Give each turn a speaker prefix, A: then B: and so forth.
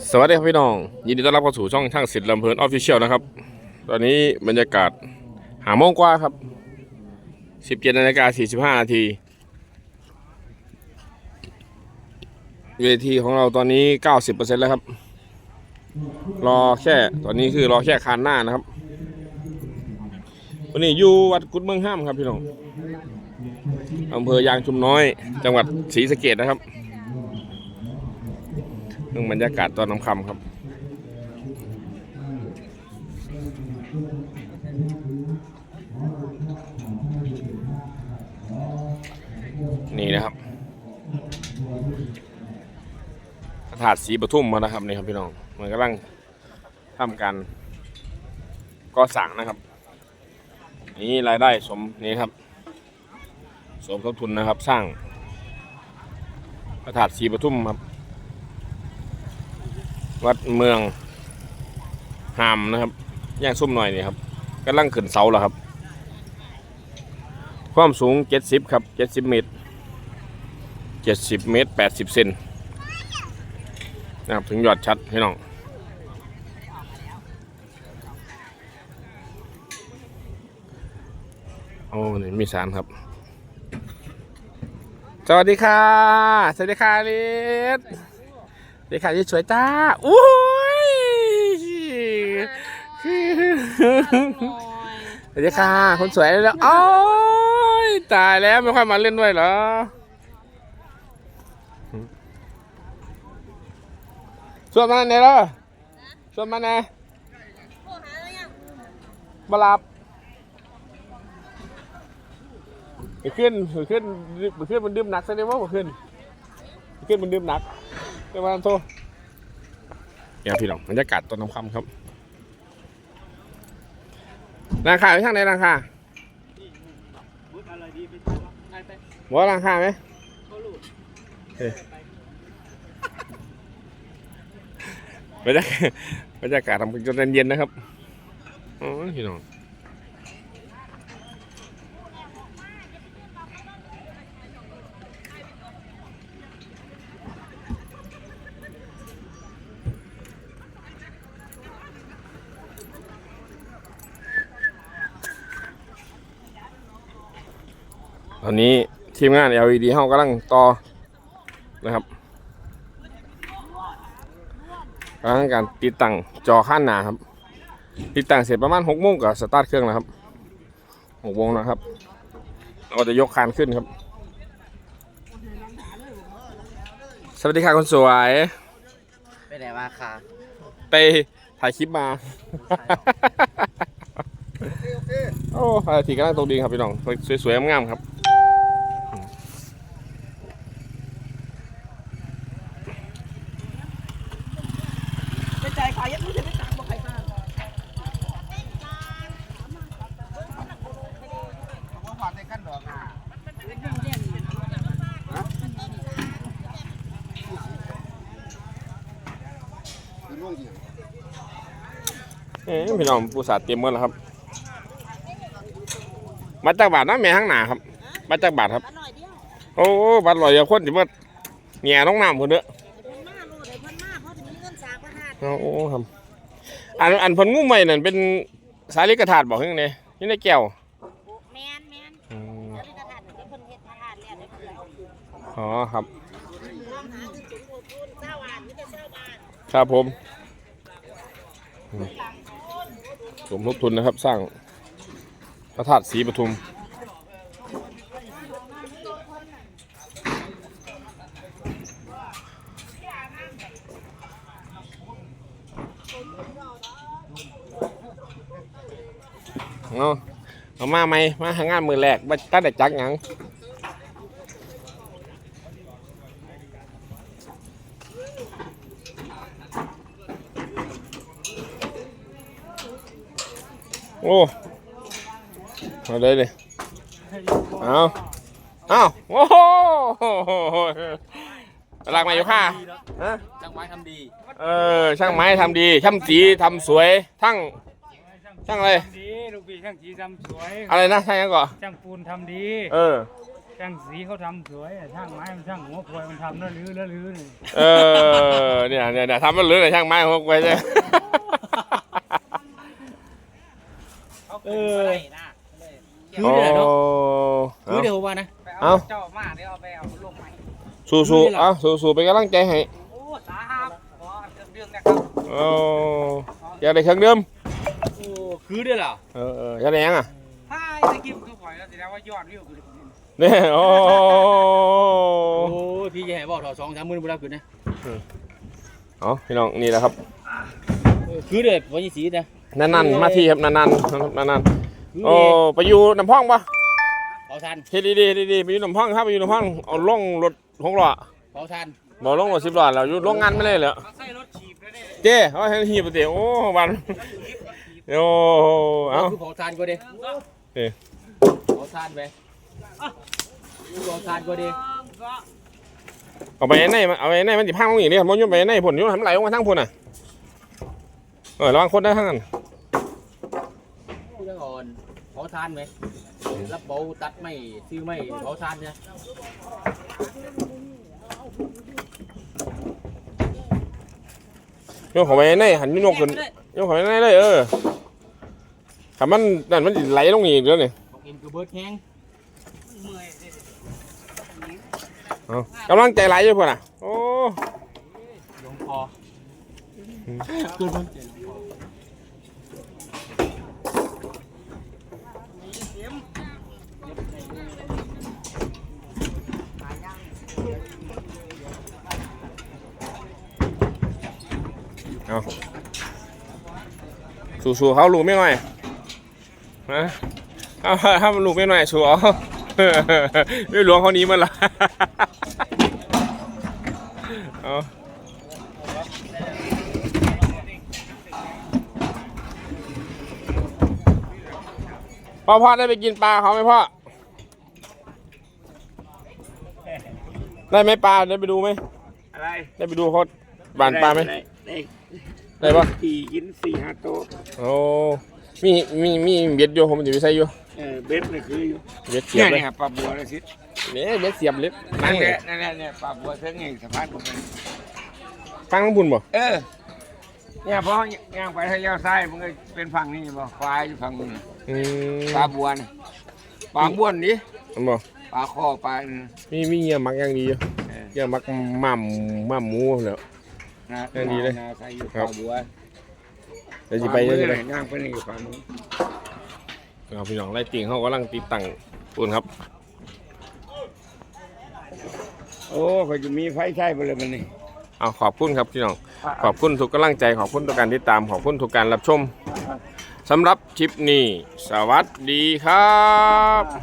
A: สวัสดีครับพี่น้อง ยินดีต้อนรับเข้าสู่ช่องช่างสิทธิ์ลำเพลินออฟฟิเชียลนะครับ ตอนนี้บรรยากาศหาโมงกว่าครับ17นาฬิกา45นาทีเวทีของเราตอนนี้90%แล้วครับ รอแค่ตอนนี้คือรอแค่คานหน้านะครับ วันนี้อยู่วัดกุดเมืองห้ามครับพี่น้องอำเภอยางชุมน้อย จังหวัดศรีสะเกดนะครับ เรื่องบรรยากาศตอนน้ำคำครับนี่นะครับพระธาตุศรีปทุมมานะครับนี่ครับพี่น้องมันกำลังทำการก่อสร้างนะครับ นี่รายได้สมนี่ครับ สมทบทุนนะครับ สร้างพระธาตุศรีปทุมครับ วัดเมืองหามนะครับย่างซุ่มหน่อยนี่ครับกำลังขึ้นเสาแล้วครับ ความสูง 70 ครับ 70 เมตร 70 เมตร 80 เซนนะครับถึงยอดชัดพี่น้องโอ้นี่มีสารครับ สวัสดีค่ะ สวัสดีค่ะลิศ เด็กขาที่สวยจ้าอุ้ยสวัสดีค่ะ คนสวยแล้วโอ้ยตายแล้วไม่ค่อยมาเล่นด้วยเหรอส่วนมาไหนล่ะส่วนมาไหนบหลับไปขึ้นไปขึ้นไปขึ้นมันดื่มหนักซะได้ว่าไปขึ้นขึ้นมันดื่มหนัก เดี๋ยวมาโทษเดี๋ยวพี่น้องบรรยากาศตอนน้ำค่ำครับ ราคาไปทางไหนราคาบอกว่าราคาไหมบรรยากาศบรรยากาศทำจนเย็นๆนะครับ อ๋อพี่น้อง ตอนนี้ทีมงาน LED เฮากำลังต่อนะครับกำลังการติดตั้งจอข้างหน้าครับ ติดตั้งเสร็จประมาณหกโมงก็สตาร์ทเครื่องแล้วครับหกโมงนะครับเราก็จะยกคานขึ้นครับ สวัสดีค่ะคนสวย
B: ไปไหนมาคะ
A: ไปถ่ายคลิปมา โอ้พระอาทิตย์กำลังตกดินครับพี่น้อง สวยๆงามๆครับ
B: ไปจ่ายขายยังไม่ได้ไปตังค์บอกใครมาผมผ่านในขั้นดอกอะ
A: เอ้ยพี่น้องปูสาดเตรียมหมดแล้วครับ มาจากบาทนะแม่ข้างหน้าครับ มาจากบาทครับ
C: มาหน่อยเดียว
A: โอ้บาทลอยอย่าคนจะมาแง่น้องน้ำคนเด้อ
C: เพิ่นมาโลดให้เพิ่นมาเพราะถึงมีเงินสร้างพระธาตุ
A: โอ้ครับอันอันเพันงูใหม่นั่นเป็นสาลิกระถาดบอกยังไงนี่ในแก้ว
C: แมนแมน
A: อืม
C: แล้วนี่พระธาตุที่เพิ่นเฮ็ดพระธาตุแล้วได้เพิ่นเอาอยู่
A: อ๋อครับ
C: ลองหาเงินสูงกว่าทุนเจ้าบาทมีแต่เจ้าบาท
A: ครับผมอืม สมทบทุนนะครับสร้างพระธาตุศรีปทุมเอาเอามาไหมมาหางานมือแรกมาตั้งแต่จักหยัง โอ้เอาเลยเลยเอาเอาโอ้โหหลักมาอยู่ค่ะฮะ
B: ช่างไม้ทำดี
A: เออ ช่างไม้ทำดี ช่างสีทำสวย ทั้ง ช่างอะไร
D: ทำดีลูกพี่ช่างสีทำสวย
A: อะไรนะ ช่างยังก่อน
D: ช่างปูนทำดี
A: เออ
D: ช่างสีเขาทำสวยช่างไม้มันช่างหัวควยมันทำแล้วลื้อแล้วลื้อนี่
A: เออ เนี่ยเนี่ยเนี่ยทำมันเหลือแต่ช่างไม้ห กไปใช่
B: เออ
A: โอ้
B: คือเดี๋ยวว่านะ
A: เอา
D: เจ้ามาเดี๋ยวเอาไปเอาลงใหม่
A: สู้สู้ๆเอาสู้สู้ๆเป็นกำลังใจให้
D: โอ้สาหับขอเรื่องนะครับ
A: โอ้อยากได้เครื่องเดิม
B: โอ้คือเดี๋ยวเหรอ
A: เออเอออยากได้หยังอะ
D: ถ้าตะกี้มันก็ปล่อยแล้วแสดงว่ายอดวิวคือ
A: เนี่ยโอ้
B: โอ้ยพี่จะให้บอกถอดสองสามหมื่นบุรักขึ้นนะ
A: เอาพี่น้องนี่แหละครับ
B: เออคือเดี๋ยววันยี่สีนะ
A: นันนันๆมาที่ครับนันนันๆนันนัน
B: คือ
A: ๆโอ้ไปอยู่น้ำพ่องปะ
B: เผาทัน
A: เฮ็ดดีๆดีๆไปอยู่น้ำพ่องครับไปอยู่น้ำพ่องเอาลงรถหกล้อ
B: เผาทัน
A: บอกลงรถสิบล้อแล้วอยู่โรงงานไม่เลยเหรอ
D: เขาใส่รถฉีบแล้วเนี่ย
A: เจ้เอาให้หีบไปเตะโอ้วันโอ้เอา
B: คือเผาทันก็ดี
A: เอ้ย
B: เผาทันไปเผาทันก็ดี
A: เอาไปในมันเอาไปในมันสิพังลงอย่างนี้มันยุ่งไปในผลยุ่งทำไหลลงมาทั้งผลอะเออระวังคนได้ทั้งนั้น
B: พูดก่ อนเผาทันไหมรับเบาตัดไม่ซื้อไม่เผาทันเนี่ย
A: โยกเข้าไปในหันโยกขึ้นโยกเข้าไปในเลยเออถ้ามันนั่นมันสิไหลลงอีกเดี๋ยวนี่
B: ของเอ็นคือเบิร์ดแห้ง
D: เมื่อยดิ
A: เอากำลังใจไหลอยู่พุ่นอะโอ้
B: ลงคอคือมันเจ็บ
A: เอาสู้ๆเขาลูกไม่หน่อยฮะเอาถ้ามันลูกไม่หน่อยสู้เอาไม่หลวงเขานี้มันละเอา พ่อพ่อได้ไปกินปลาเขาไหมพ่อ ได้ไหมปลาได้ไปดูไหม
C: อะไร
A: ได้ไปดูเขาบานปลาไหม
C: ได้ได้
A: ได้ปะ
C: กี่กินสี่ห้าโต๊ะ
A: โอ้มีมีมีเบ็ดอยู่ผมจะไปใส่อยู่
C: เออเบ็ดนี่คืออยู่
A: เบ็ดเสีย
C: เนี่
A: บเลย
C: ยเนี่ยปลาบัวเลยสิ
A: เนี่ยเบ็ดเสียบเล็บ
C: นั่
A: นั่
C: น
A: ง
C: แห
A: เลย
C: ละนั่นแหละเนี่ยปลาบัวเท่งไงสะพานผมเป็น
A: ฟังน้ำบุญบ่
C: เออ เนี่ยเพราะย่างไปทางยาวซ้ายมันก็เป็นฝั่งนี้บ่ควายอยู่ฝั่งนู้น
A: อืม
C: ปลาบัวนะปลาบ้วนดิ
A: อันบ่
C: ปลาคอปลาอืม
A: มีมีเหยื่อมักอย่างดีอยู่
C: เออ
A: เหยื่อมักหม่ำหม่ำหมูแล้ว
C: นะ
A: เออดีเลย
C: นาใส่อยู่
A: ครั
C: ป
A: บ
C: ลาบัว
A: เดี๋ยวจะไป
C: ปลา
A: เดี๋ยว
C: บัว
A: จะไป
C: เนี่ยย่างไปนี่ฝั่งนู้น
A: เอาพี่น้องไล่ติ่งเขากำลังติดตั้งปูนครับ
C: โอ้เขาจะมีไฟใช้ไปเลยมันนี่
A: เอาขอบคุณครับพี่น้อง ขอบคุณทุกกำลังใจ ขอบคุณทุกการติดตาม ขอบคุณทุกการรับชมสำหรับคลิปนี้ สวัสดีครับ